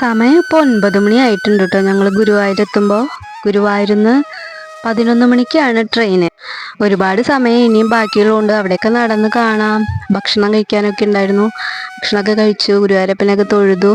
സമയം ഇപ്പോൾ ഒൻപത് മണി ആയിട്ടുണ്ട് കേട്ടോ ഞങ്ങൾ ഗുരുവായൂരെത്തുമ്പോൾ ഗുരുവായൂരിന്ന് പതിനൊന്ന് മണിക്കാണ് ട്രെയിന്. ഒരുപാട് സമയം ഇനിയും ബാക്കിയുള്ളതുകൊണ്ട് അവിടെയൊക്കെ നടന്ന് കാണാം. ഭക്ഷണം കഴിക്കാനൊക്കെ ഉണ്ടായിരുന്നു. ഭക്ഷണമൊക്കെ കഴിച്ചു. ഗുരുവായൂരപ്പനൊക്കെ തൊഴുതു.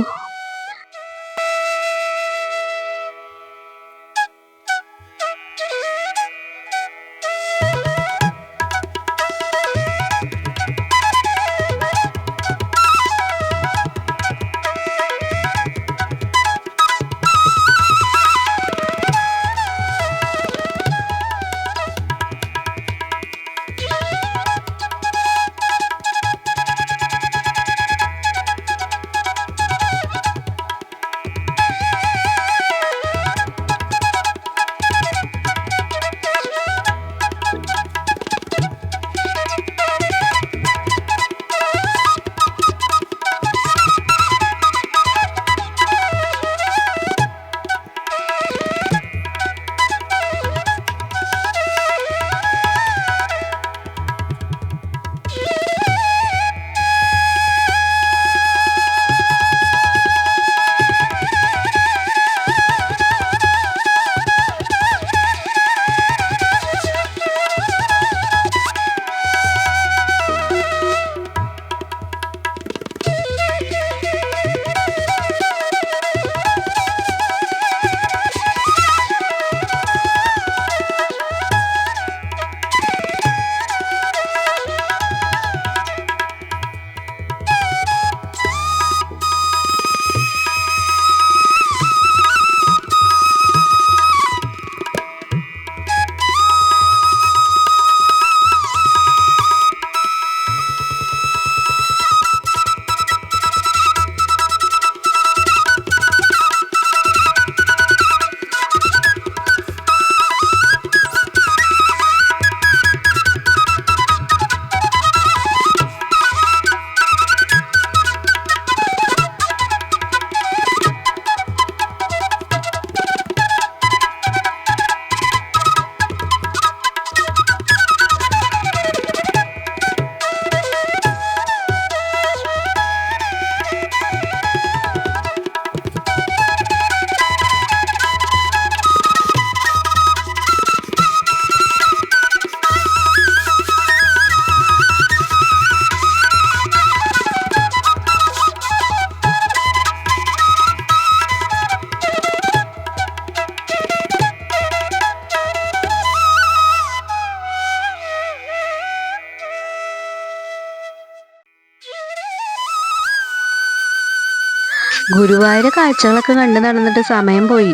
ഗുരുവായൂർ കാഴ്ചകളൊക്കെ കണ്ട് നടന്നിട്ട് സമയം പോയി.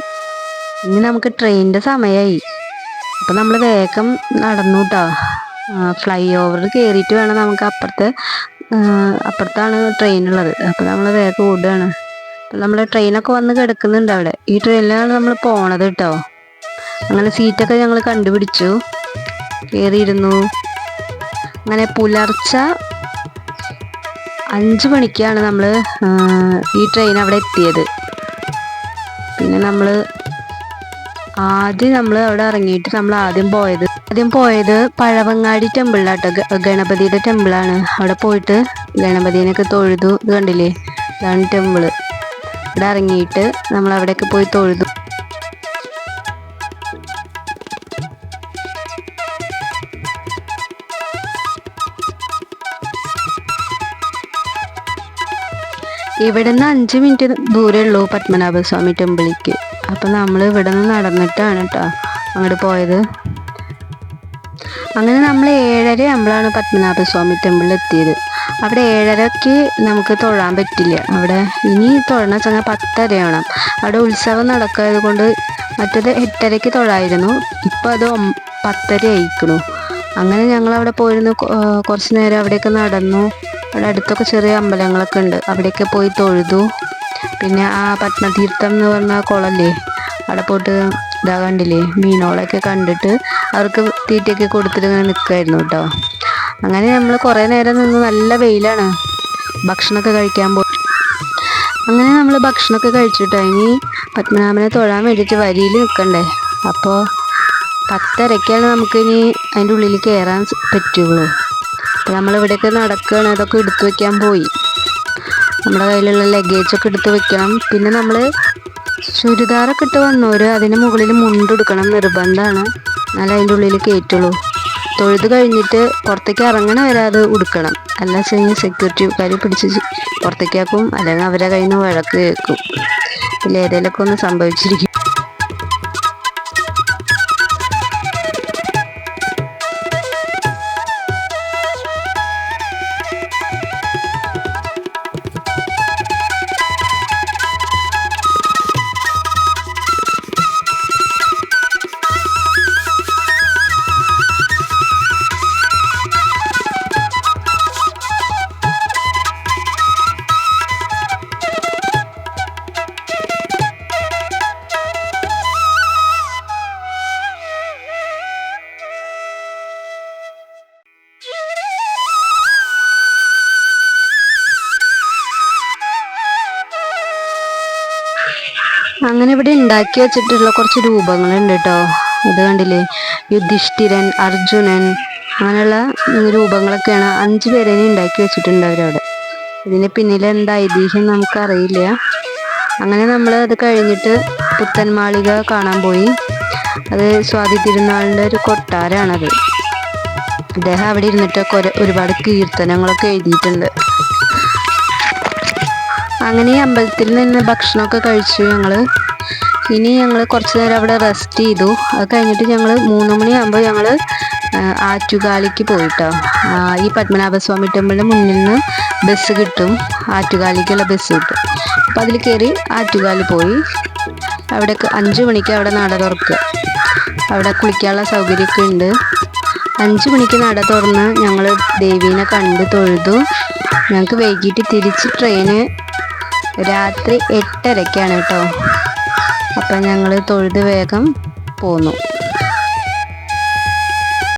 ഇനി നമുക്ക് ട്രെയിനിന്റെ സമയമായി അപ്പം നമ്മൾ വേഗം നടന്നു കേട്ടോ ഫ്ലൈ ഓവർ കയറിയിട്ട് വേണം നമുക്ക് അപ്പുറത്തെ അപ്പുറത്താണ് ട്രെയിൻ ഉള്ളത് അപ്പം നമ്മൾ വേഗം ഓടുകയാണ്. അപ്പം നമ്മൾ ട്രെയിനൊക്കെ വന്ന് കിടക്കുന്നുണ്ട് അവിടെ. ഈ ട്രെയിനിലാണ് നമ്മൾ പോണത് കേട്ടോ. അങ്ങനെ സീറ്റൊക്കെ ഞങ്ങൾ കണ്ടുപിടിച്ചു. കയറിയിരുന്നു അങ്ങനെ പുലർച്ച അഞ്ച് മണിക്കാണ് നമ്മൾ ഈ ട്രെയിൻ അവിടെ എത്തിയത്. പിന്നെ നമ്മൾ ആദ്യം നമ്മൾ അവിടെ ഇറങ്ങിയിട്ട് നമ്മൾ ആദ്യം പോയത് ആദ്യം പോയത് പഴവങ്ങാടി ടെമ്പിളിലാട്ടോ ഗണപതിയുടെ ടെമ്പിളാണ് അവിടെ പോയിട്ട് ഗണപതിനെയൊക്കെ തൊഴുതു കണ്ടില്ലേ? ഇതാണ് ടെമ്പിൾ ഇവിടെ ഇറങ്ങിയിട്ട് നമ്മൾ അവിടെയൊക്കെ പോയി തൊഴുതു. ഇവിടുന്ന് അഞ്ച് മിനിറ്റ് ദൂരേ ഉള്ളൂ പത്മനാഭസ്വാമി ടെമ്പിളിലേക്ക്. അപ്പം നമ്മൾ ഇവിടെ നിന്ന് നടന്നിട്ടാണ് കേട്ടോ അങ്ങോട്ട് പോയത്. അങ്ങനെ നമ്മൾ ഏഴര ആകുമ്പോഴാണ് പത്മനാഭസ്വാമി ടെമ്പിളിൽ എത്തിയത്. അവിടെ ഏഴരയ്ക്ക് നമുക്ക് തൊഴാൻ പറ്റില്ല. അവിടെ ഇനി തൊഴണ വെച്ചാൽ പത്തരയാവണം അവിടെ ഉത്സവം നടക്കായത് കൊണ്ട് മറ്റത് എട്ടരയ്ക്ക് തൊഴായിരുന്നു. ഇപ്പോൾ അത് പത്തര ആയിക്കണു അങ്ങനെ ഞങ്ങൾ അവിടെ പോയിരുന്നു കുറച്ച് നേരം അവിടെയൊക്കെ നടന്നു. അവിടെ അടുത്തൊക്കെ ചെറിയ അമ്പലങ്ങളൊക്കെ ഉണ്ട്. അവിടെയൊക്കെ പോയി തൊഴുതു. പിന്നെ ആ പത്മതീർത്ഥം എന്ന് പറഞ്ഞ കുളല്ലേ അവിടെ പോയിട്ട് ഇതാ കണ്ടില്ലേ മീനോളൊക്കെ കണ്ടിട്ട് അവർക്ക് തീറ്റയൊക്കെ കൊടുത്തിട്ട് ഇങ്ങനെ നിൽക്കുമായിരുന്നു കേട്ടോ. അങ്ങനെ നമ്മൾ കുറേ നേരം നിന്ന് നല്ല വെയിലാണ്. ഭക്ഷണമൊക്കെ കഴിക്കാൻ പോയി അങ്ങനെ നമ്മൾ ഭക്ഷണമൊക്കെ കഴിച്ചിട്ടോ ഇനി പത്മനാഭനെ തൊഴാൻ വേണ്ടിയിട്ട് വരിയിൽ നിൽക്കണ്ടേ. അപ്പോൾ പത്തരയ്ക്കാണ് നമുക്കിനി അതിന്റെ ഉള്ളിൽ കയറാൻ പറ്റുള്ളൂ. ഇവിടെയൊക്കെ നടക്കുകയാണ് അതൊക്കെ എടുത്തു വെക്കാൻ പോയി. നമ്മുടെ കയ്യിലുള്ള ലഗേജ് ഒക്കെ എടുത്ത് വെക്കണം. പിന്നെ നമ്മൾ ചുരിദാറൊക്കെ ഇട്ട് വന്നവർ അതിന് മുകളിൽ മുണ്ടെടുക്കണം നിർബന്ധമാണ്. എന്നാലും അതിന്റെ ഉള്ളിൽ കയറ്റുള്ളൂ. തൊഴുത് കഴിഞ്ഞിട്ട് പുറത്തേക്ക് ഇറങ്ങണ വരെ അത് ഉടുക്കണം. അല്ല വെച്ച് സെക്യൂരിറ്റിക്കാർ പിടിച്ച് പുറത്തേക്കാക്കും അല്ലെങ്കിൽ അവരെ കയ്യിൽ നിന്ന് വഴക്ക് കേൾക്കും. ഇല്ല ഏതെങ്കിലുമൊക്കെ ഒന്ന് സംഭവിച്ചിരിക്കും. അങ്ങനെ ഇവിടെ ഉണ്ടാക്കി വെച്ചിട്ടുള്ള കുറച്ച് രൂപങ്ങളുണ്ട് കേട്ടോ ഇത് കണ്ടില്ലേ? യുധിഷ്ഠിരൻ അർജുനൻ അങ്ങനെയുള്ള രൂപങ്ങളൊക്കെയാണ് അഞ്ചു പേരേനെ ഉണ്ടാക്കി വെച്ചിട്ടുണ്ട് അവരവിടെ. ഇതിന് പിന്നിൽ എന്താ ഐതിഹ്യം നമുക്കറിയില്ല. അങ്ങനെ നമ്മൾ അത് കഴിഞ്ഞിട്ട് പുത്തൻമാളിക കാണാൻ പോയി. അത് സ്വാതി തിരുനാളിന്റെ ഒരു കൊട്ടാരമാണത്. അദ്ദേഹം അവിടെ ഇരുന്നിട്ടൊക്കെ ഒരുപാട് കീർത്തനങ്ങളൊക്കെ എഴുതിയിട്ടുണ്ട്. അങ്ങനെ ഈ അമ്പലത്തിൽ നിന്ന് ഭക്ഷണമൊക്കെ കഴിച്ചു ഞങ്ങൾ ഇനി ഞങ്ങൾ കുറച്ച് നേരം അവിടെ റെസ്റ്റ് ചെയ്തു. അത് കഴിഞ്ഞിട്ട് ഞങ്ങൾ മൂന്ന് മണിയാകുമ്പോൾ ഞങ്ങൾ ആറ്റുകാലിക്ക് പോയിട്ടോ. ഈ പത്മനാഭസ്വാമി ടെമ്പിളിന്റെ മുന്നിൽ നിന്ന് ബസ് കിട്ടും. ആറ്റുകാലിക്കുള്ള ബസ് കിട്ടും. അപ്പോൾ അതിൽ കയറി ആറ്റുകാലി പോയി. അവിടെ അഞ്ച് മണിക്ക് അവിടെ നട തുറക്കുക അവിടെ കുളിക്കാനുള്ള സൗകര്യമൊക്കെ ഉണ്ട്. അഞ്ച് മണിക്ക് നട തുറന്ന് ഞങ്ങൾ ദേവീനെ കണ്ട് തൊഴുതു. ഞങ്ങൾക്ക് വൈകിട്ട് തിരിച്ച് ട്രെയിന് രാത്രി എട്ടരയ്ക്കാണ് കേട്ടോ. അപ്പം ഞങ്ങൾ തൊഴുത് വേഗം പോന്നു.